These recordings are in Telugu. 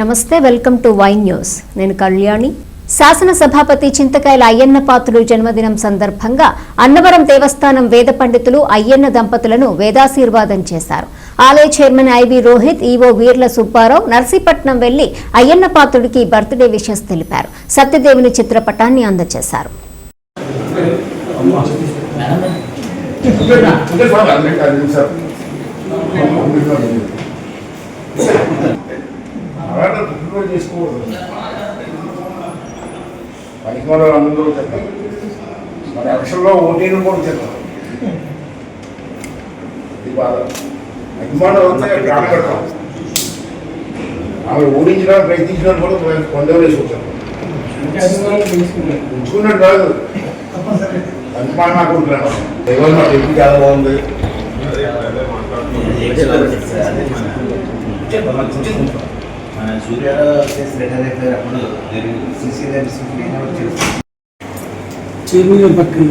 నమస్తే వెల్కమ్ టు వై న్యూస్. నేను కళ్యాణి. శాసన సభాపతి చింతకాయల అయ్యన్న పాత్రుడు జన్మదినం సందర్భంగా అన్నవరం దేవస్థానం వేద పండితులు అయ్యన్న దంపతులను వేదాశీర్వాదం చేశారు. ఆలయ chairman I V Rohit EO Veerla Subbarao Narsipatnam వెళ్ళి అయ్యన్న పాత్రుడికి బర్త్డే విషెస్ తెలిపారు. సత్యదేవుని చిత్రపటాన్ని అందజేశారు ఉంటే ఫోన్ కాదు, కాదు, సార్. అలాంటి పుట్టినరోజు చేసుకోకూడదు. పనికి మన అందరూ చెప్తారు మన ఎలక్షన్లో ఓటీని కూడా చెప్తారు ఇది బాధ అభిమానం వస్తే గ్రామ పెడతాం ఆమె ఓడించడానికి ప్రయత్నించిన కూడా కొందరు వేసుకుంటారు ఉంచుకున్నట్టు కాదు. అభిమానం నాకు ఉంటున్నాను ఎవరు మా చాలా బాగుంది. మన సూర్యారావు వచ్చేసి రిటైర్ అయిపోయారు అప్పుడు నేను సీసీ దగ్గర చైర్మన్ పక్కన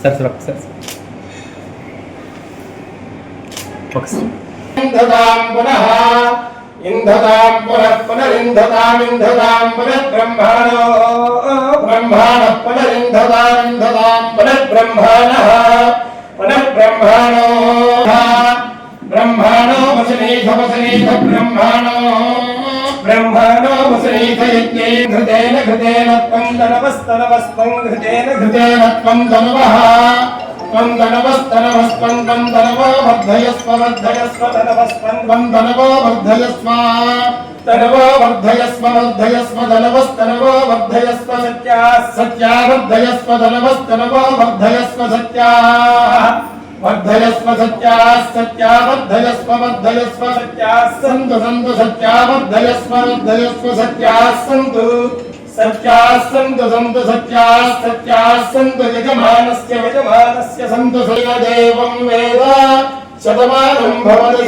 సార్ సార్ ఒకసారి ఒకసారి ఇంధతాం పునః ఇంధతాం పునః బ్రహ్మాణో బ్రహ్మాణ పునః పునః బ్రహ్మాణో బ్రహ్మాణో బ్రహ్మాణో బ్రహ్మాణో వసనీథ యజ్ఞే ఘృతేన ఘృతేన త్వం ధనవస్తనవస్త్వం ఘృతేన ఘృతేన త్వం ధనవః త్వం ధనవస్తనవస్త్వం త్వం ధనవో వర్ధయస్వ వర్ధయస్వ ధనవస్త్వం త్వం ధనవో వర్ధయస్వ ధనవో వర్ధయస్వ వర్ధయస్వ ధనవస్తనవో వర్ధయస్వ సత్యా సత్యా వర్ధయస్వ ధనవస్తనవో వర్ధయస్వ సత్యా వర్ధయస్వ సత్యా సత్యా వర్ధయస్వ వర్ధయస్వ సత్యా సంతు సంతు సత్యా వర్ధయస్వ వర్ధయస్వ సత్యా సంతు సత్యా సంతు సంతు సత్యా సత్యా సంతు యజమానస్య యజమానస్య సంతు దేవం వేద శతమానం భవతి